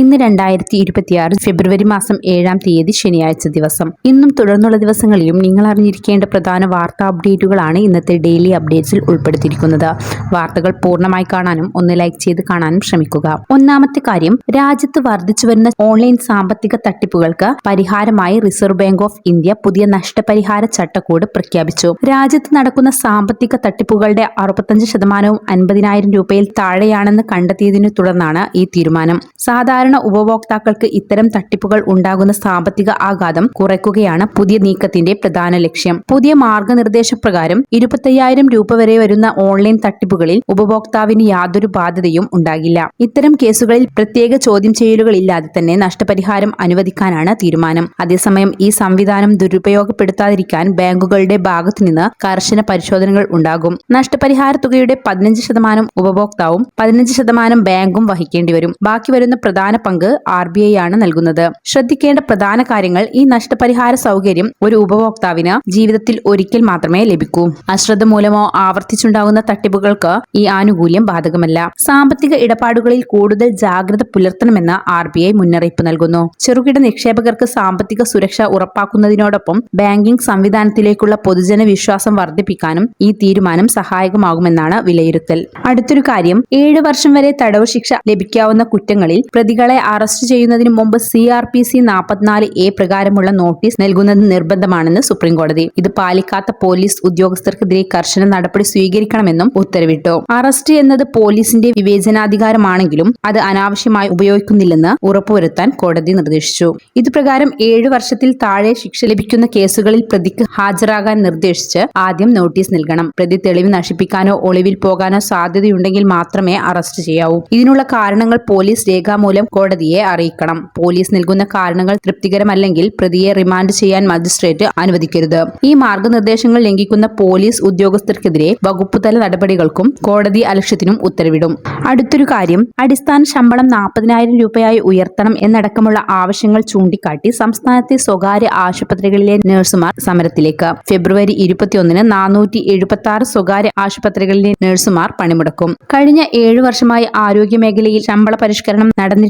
ഇന്ന് രണ്ടായിരത്തി ഇരുപത്തിയാറ് ഫെബ്രുവരി മാസം ഏഴാം തീയതി ശനിയാഴ്ച ദിവസം. ഇന്നും തുടർന്നുള്ള ദിവസങ്ങളിലും നിങ്ങൾ അറിഞ്ഞിരിക്കേണ്ട പ്രധാന വാർത്താ അപ്ഡേറ്റുകളാണ് ഇന്നത്തെ ഡെയിലി അപ്ഡേറ്റ്സിൽ ഉൾപ്പെടുത്തിയിരിക്കുന്നത്. വാർത്തകൾ പൂർണമായി കാണാനും ഒന്ന് ലൈക്ക് ചെയ്ത് കാണാനും ശ്രമിക്കുക. ഒന്നാമത്തെ കാര്യം രാജ്യത്ത് വർദ്ധിച്ചു വരുന്ന ഓൺലൈൻ സാമ്പത്തിക തട്ടിപ്പുകൾക്ക് പരിഹാരമായി റിസർവ് ബാങ്ക് ഓഫ് ഇന്ത്യ പുതിയ നഷ്ടപരിഹാര ചട്ടക്കൂട് പ്രഖ്യാപിച്ചു. രാജ്യത്ത് നടക്കുന്ന സാമ്പത്തിക തട്ടിപ്പുകളുടെ അറുപത്തഞ്ച് ശതമാനവും അൻപതിനായിരം രൂപയിൽ താഴെയാണെന്ന് കണ്ടെത്തിയതിനെ തുടർന്നാണ് ഈ തീരുമാനം. സാധാരണ ഉപഭോക്താക്കൾക്ക് ഇത്തരം തട്ടിപ്പുകൾ ഉണ്ടാകുന്ന സാമ്പത്തിക ആഘാതം കുറയ്ക്കുകയാണ് പുതിയ നീക്കത്തിന്റെ പ്രധാന ലക്ഷ്യം. പുതിയ മാർഗനിർദ്ദേശപ്രകാരം ഇരുപത്തയ്യായിരം രൂപ വരെ വരുന്ന ഓൺലൈൻ തട്ടിപ്പുകളിൽ ഉപഭോക്താവിന് യാതൊരു ബാധ്യതയും ഉണ്ടാകില്ല. ഇത്തരം കേസുകളിൽ പ്രത്യേക ചോദ്യം ചെയ്യലുകളില്ലാതെ തന്നെ നഷ്ടപരിഹാരം അനുവദിക്കാനാണ് തീരുമാനം. അതേസമയം ഈ സംവിധാനം ദുരുപയോഗപ്പെടുത്താതിരിക്കാൻ ബാങ്കുകളുടെ ഭാഗത്തുനിന്ന് കർശന പരിശോധനകൾ ഉണ്ടാകും. നഷ്ടപരിഹാര തുകയുടെ പതിനഞ്ച് ശതമാനം ഉപഭോക്താവും പതിനഞ്ച് ശതമാനം ബാങ്കും വഹിക്കേണ്ടി വരും ബാക്കി വരുന്ന പ്രധാന പങ്ക് ആർ ബി ഐ ആണ് നൽകുന്നത്. ശ്രദ്ധിക്കേണ്ട പ്രധാന കാര്യങ്ങൾ ഈ നഷ്ടപരിഹാര സൗകര്യം ഒരു ഉപഭോക്താവിന് ജീവിതത്തിൽ ഒരിക്കൽ മാത്രമേ ലഭിക്കൂ. അശ്രദ്ധ മൂലമോ ആവർത്തിച്ചുണ്ടാകുന്ന തട്ടിപ്പുകൾക്ക് ഈ ആനുകൂല്യം ബാധകമല്ല. സാമ്പത്തിക ഇടപാടുകളിൽ കൂടുതൽ ജാഗ്രത പുലർത്തണമെന്ന് ആർ ബി ഐ മുന്നറിയിപ്പ് നൽകുന്നു. ചെറുകിട നിക്ഷേപകർക്ക് സാമ്പത്തിക സുരക്ഷ ഉറപ്പാക്കുന്നതിനോടൊപ്പം ബാങ്കിംഗ് സംവിധാനത്തിലേക്കുള്ള പൊതുജന വിശ്വാസം വർദ്ധിപ്പിക്കാനും ഈ തീരുമാനം സഹായകമാകുമെന്നാണ് വിലയിരുത്തൽ. അടുത്തൊരു കാര്യം ഏഴ് വർഷം വരെ തടവ് ശിക്ഷ ലഭിക്കാവുന്ന കുറ്റങ്ങളിൽ പ്രതികളെ അറസ്റ്റ് ചെയ്യുന്നതിന് മുമ്പ് സി ആർ പി സി നാൽപ്പത്തിനാല് എ പ്രകാരമുള്ള നോട്ടീസ് നൽകുന്നത് നിർബന്ധമാണെന്ന് സുപ്രീം കോടതി ഇത് പാലിക്കാത്ത പോലീസ് ഉദ്യോഗസ്ഥർക്കെതിരെ കർശന നടപടി സ്വീകരിക്കണമെന്നും ഉത്തരവിട്ടു. അറസ്റ്റ് എന്നത് പോലീസിന്റെ വിവേചനാധികാരമാണെങ്കിലും അത് അനാവശ്യമായി ഉപയോഗിക്കുന്നില്ലെന്ന് ഉറപ്പുവരുത്താൻ കോടതി നിർദ്ദേശിച്ചു. ഇതുപ്രകാരം ഏഴ് വർഷത്തിൽ താഴെ ശിക്ഷ ലഭിക്കുന്ന കേസുകളിൽ പ്രതിക്ക് ഹാജരാകാൻ നിർദ്ദേശിച്ച് ആദ്യം നോട്ടീസ് നൽകണം. പ്രതി തെളിവ് നശിപ്പിക്കാനോ ഒളിവിൽ പോകാനോ സാധ്യതയുണ്ടെങ്കിൽ മാത്രമേ അറസ്റ്റ് ചെയ്യാവൂ. ഇതിനുള്ള കാരണങ്ങൾ പോലീസ് രേഖാമൂലം കോടതിയെ അറിയിക്കണം. പോലീസ് നൽകുന്ന കാരണങ്ങൾ തൃപ്തികരമല്ലെങ്കിൽ പ്രതിയെ റിമാൻഡ് ചെയ്യാൻ മജിസ്ട്രേറ്റ് അനുവദിക്കരുത്. ഈ മാർഗനിർദ്ദേശങ്ങൾ ലംഘിക്കുന്ന പോലീസ് ഉദ്യോഗസ്ഥർക്കെതിരെ വകുപ്പുതല നടപടികൾക്കും കോടതി അലക്ഷ്യത്തിനും ഉത്തരവിടും. അടുത്തൊരു കാര്യം അടിസ്ഥാന ശമ്പളം നാൽപ്പതിനായിരം രൂപയായി ഉയർത്തണം എന്നടക്കമുള്ള ആവശ്യങ്ങൾ ചൂണ്ടിക്കാട്ടി സംസ്ഥാനത്തെ സ്വകാര്യ ആശുപത്രികളിലെ നഴ്സുമാർ സമരത്തിലേക്ക്. ഫെബ്രുവരി ഇരുപത്തിയൊന്നിന് നാനൂറ്റി എഴുപത്തി ആറ് സ്വകാര്യ ആശുപത്രികളിലെ നഴ്സുമാർ പണിമുടക്കും. കഴിഞ്ഞ ഏഴു വർഷമായി ആരോഗ്യ മേഖലയിൽ ശമ്പള പരിഷ്കരണം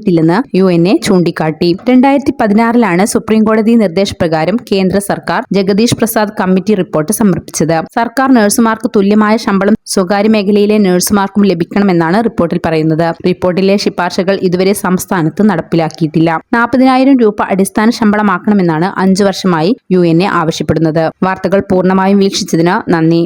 നടന്നിട്ടില്ലെന്ന് യു എൻ എ ചൂണ്ടിക്കാട്ടി. രണ്ടായിരത്തി പതിനാറിലാണ് സുപ്രീം കോടതി നിർദ്ദേശപ്രകാരം കേന്ദ്ര സർക്കാർ ജഗദീഷ് പ്രസാദ് കമ്മിറ്റി റിപ്പോർട്ട് സമർപ്പിച്ചത്. സർക്കാർ നഴ്സുമാർക്ക് തുല്യമായ ശമ്പളം സ്വകാര്യ മേഖലയിലെ നഴ്സുമാർക്കും ലഭിക്കണമെന്നാണ് റിപ്പോർട്ടിൽ പറയുന്നത്. റിപ്പോർട്ടിലെ ശിപാർശകൾ ഇതുവരെ സംസ്ഥാനത്ത് നടപ്പിലാക്കിയിട്ടില്ല. നാൽപ്പതിനായിരം രൂപ അടിസ്ഥാന ശമ്പളമാക്കണമെന്നാണ് അഞ്ചു വർഷമായി യു ആവശ്യപ്പെടുന്നത്. വാർത്തകൾ പൂർണമായും വീക്ഷിച്ചതിന് നന്ദി.